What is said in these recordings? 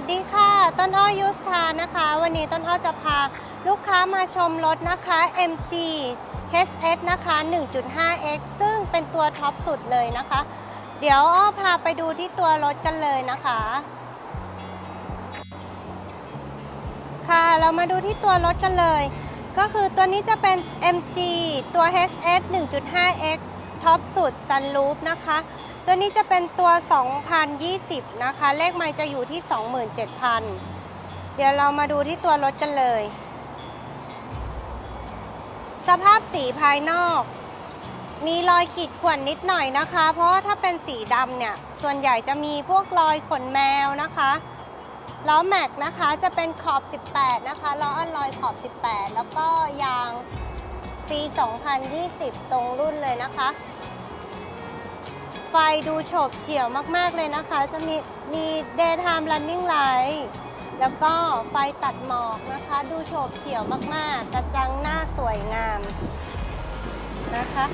วัสดีค่ะ ต้นอ้อยูสคานะคะ วันนี้ต้นอ้อจะพาลูกค้ามาชมรถนะคะ MG HS นะคะ 1.5X ซึ่งเป็นตัวท็อปสุดเลยนะคะ เดี๋ยวอ้อพาไปดูที่ตัวรถกันเลยนะคะ ค่ะ เรามาดูที่ตัวรถกันเลย ก็คือตัวนี้จะเป็น MG ตัว HS 1.5X ท็อปสุด Sunroof นะคะ ตัวนี้จะเป็นตัว 2020 นะคะ เลขไมล์จะอยู่ที่ 27,000 เดี๋ยวเรามาดูที่ตัวรถกันเลย สภาพสีภายนอก มีรอยขีดข่วนนิดหน่อยนะคะ เพราะถ้าเป็นสีดำเนี่ย ส่วนใหญ่จะมีพวกรอยขนแมวนะคะล้อแม็กนะคะจะเป็นขอบ 18 นะคะล้ออันลอยขอบ 18 แล้วก็ยาง ปี 2020 ตรงรุ่นเลยนะคะ ไฟดูโฉบเฉี่ยวมากๆเลยนะคะ จะมีมี daytime running light แล้วก็ไฟตัดหมอกนะคะ ดูโฉบเฉี่ยวมากๆ กระจังหน้าสวยงามนะคะ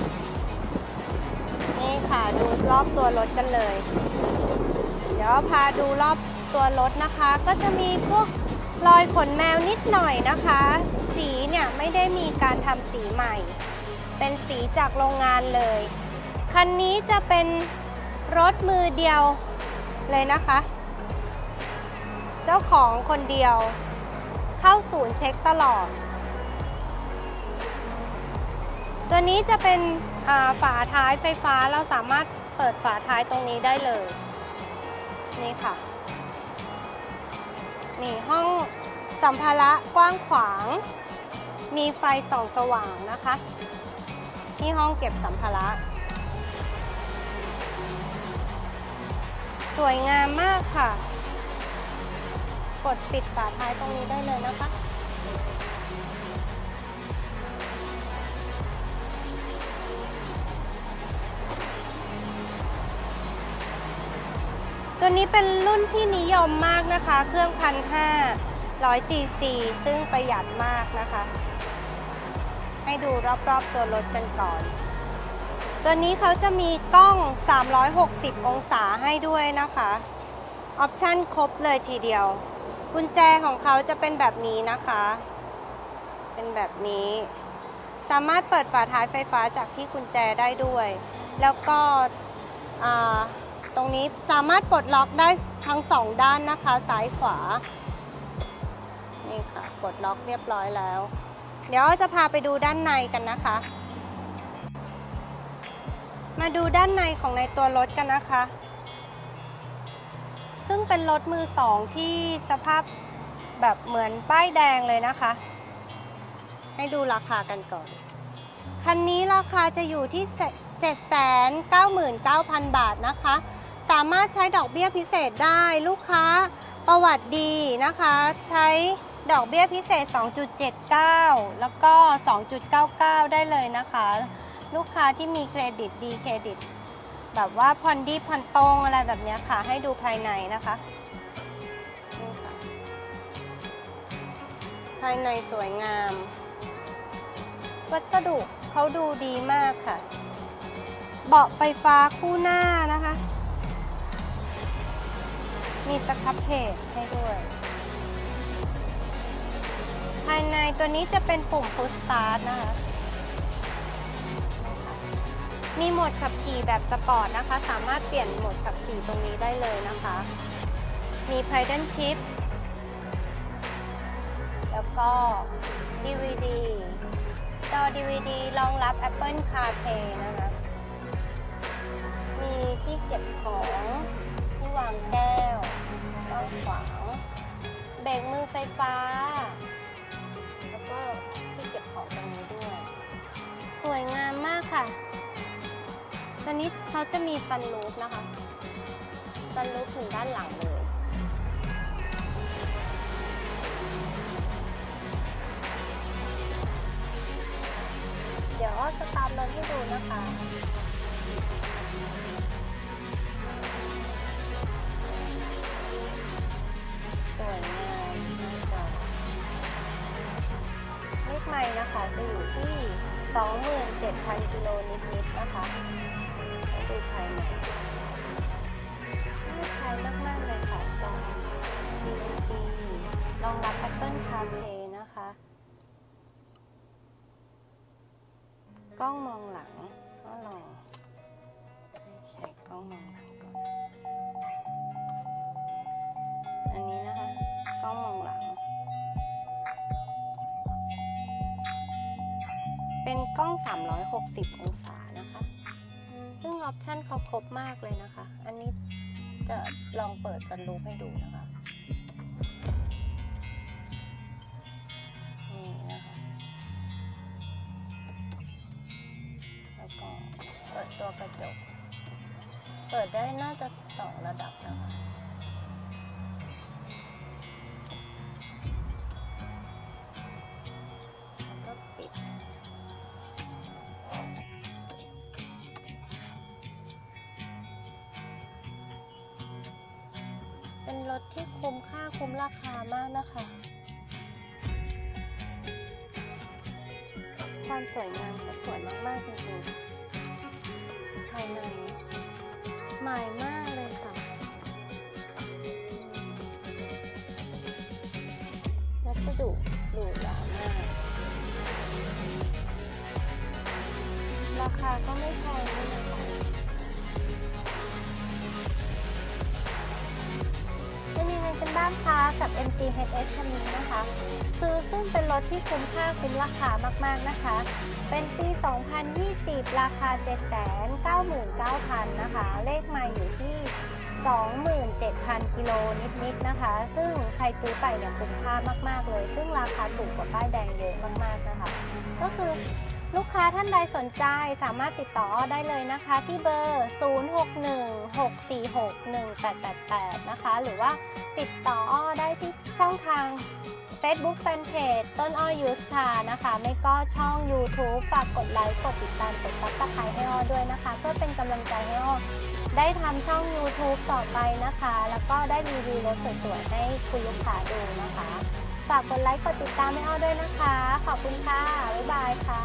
นี่ค่ะดูรอบตัวรถกันเลย เดี๋ยวพาดูรอบตัวรถนะคะ ก็จะมีพวก รอยขนแมวนิดหน่อยนะคะ สีเนี่ยไม่ได้มีการทำสีใหม่ เป็นสีจากโรงงานเลย คันนี้จะเป็นรถมือเดียวเลยนะคะ เจ้าของคนเดียว เข้าศูนย์เช็คตลอด ตัวนี้จะเป็นฝาท้ายไฟฟ้าเราสามารถเปิดฝาท้ายตรงนี้ได้เลย นี่ค่ะ มีห้องสัมภาระกว้างขวาง มีไฟส่องสว่างนะคะ ที่ห้องเก็บสัมภาระ สวยงามมากค่ะ กดปิดฝาท้ายตรงนี้ได้เลยนะคะ ตัวนี้เป็นรุ่นที่นิยมมากนะคะ เครื่องพันห้าร้อยซีซีซึ่งประหยัดมากนะคะ ให้ดูรอบๆตัวรถกันก่อน ตัวนี้เขาจะมีกล้อง 360 องศาให้ด้วยนะคะ ออปชั่นครบเลยทีเดียว กุญแจของเขาจะเป็นแบบนี้นะคะ เป็นแบบนี้ สามารถเปิดฝาท้ายไฟฟ้าจากที่กุญแจได้ด้วย แล้วก็อ่า ตรงนี้สามารถปลดล็อกได้ทั้งสองด้านนะคะ ซ้ายขวา นี่ค่ะ ปลดล็อกเรียบร้อยแล้ว เดี๋ยวจะพาไปดูด้านในกันนะคะ มาดูด้านในของในตัวรถกันนะคะ ซึ่งเป็นรถมือสองที่สภาพแบบเหมือนป้ายแดงเลยนะคะ ให้ดูราคากันก่อน คันนี้ราคาจะอยู่ที่799,000 บาทนะคะ สามารถใช้ดอกเบี้ยพิเศษได้ลูกค้าประวัติดีนะคะ ใช้ดอกเบี้ยพิเศษ 2.79 แล้วก็ 2.99 ได้เลยนะคะ ลูกค้าที่มีเครดิตดีเครดิต แบบว่าผ่อนดีผ่อนตรงอะไรแบบนี้ค่ะ ให้ดูภายในนะคะนี่ค่ะภายในสวยงาม วัสดุเขาดูดีมากค่ะ เบาะไฟฟ้าคู่หน้านะคะ มีสครับเพจให้ด้วย ภายในตัวนี้จะเป็นปุ่ม push start นะคะ มีโหมดขับขี่แบบสปอร์ตนะคะ สามารถเปลี่ยนโหมดขับขี่ตรงนี้ได้เลยนะคะ มี Paddle Shift แล้วก็ DVD จอ DVD รองรับ Apple CarPlay นะคะ มีที่เก็บของ วางแก้วกว้างขวางเบรกมือไฟฟ้า แล้วก็ที่เก็บของตรงนี้ด้วย สวยงามมากค่ะ ตอนนี้เขาจะมีซันรูฟนะคะซันรูฟถึงด้านหลังเลยเดี๋ยวอ้อจะตามรถให้ดูนะคะ ในนะคะจะอยู่ที่ 27,000กิโลนิดๆนะคะดูภายในไม่ใช้มากๆเลยค่ะจอดีดีรองรับ Apple CarPlay นะคะ กล้องมองหลังก็ลองใช้กล้องมองหลัง เป็นกล้อง 360 องศานะคะ ซึ่งออปชันเขาครบมากเลยนะคะ อันนี้จะลองเปิดสรูปให้ดูนะคะ นี่นะคะ แล้วก็เปิดตัวกระจก เปิดได้น่าจะสองระดับนะคะ ถที่คุ้มค่าคุ้มราคามากนะคะ ความสวยงามก็สวยมาก ๆ จริงๆภายในใหม่มากเลยค่ะ วัสดุหรูหรามาก ราคาก็ไม่แพงด้วยนะคะ จะมีเงินเป็นบ้านค้ากับ MG HS คันนี้นะคะคือซึ่งเป็นรถที่คุ้มค่าคุ้มราคามากๆนะคะ เป็นปี 2020 ราคา 799,000 นะคะ เลขไมาอยู่ที่ 27,000 กิโลนิดๆนะคะ ซึ่งใครซื้อไปเนี่ยคุ้มค่ามากๆเลย ซึ่งราคาถูกกว่าป้ายแดงเยอะมากๆนะคะ ก็คือ ลูกค้าท่านใดสนใจสามารถติดต่อได้เลยนะคะที่เบอร์ 0616461888 นะคะ หรือว่าติดต่ออ้อได้ที่ช่องทาง Facebook Fanpage ต้นอ้อยูสค่ะนะคะ ไม่ก็ช่อง YouTube ฝากกดไลค์ กดติดตาม กดซับสไครต์ให้อ้อด้วยนะคะ เพื่อเป็นกำลังใจให้อ้อได้ทำช่อง YouTube ต่อไปนะคะ แล้วก็ได้รีวิวรถสวยๆให้คุณลูกค้าดูนะคะ ฝากกดไลค์ กดติดตามให้อ้อด้วยนะคะ ขอบคุณค่ะ บ๊ายบายค่ะ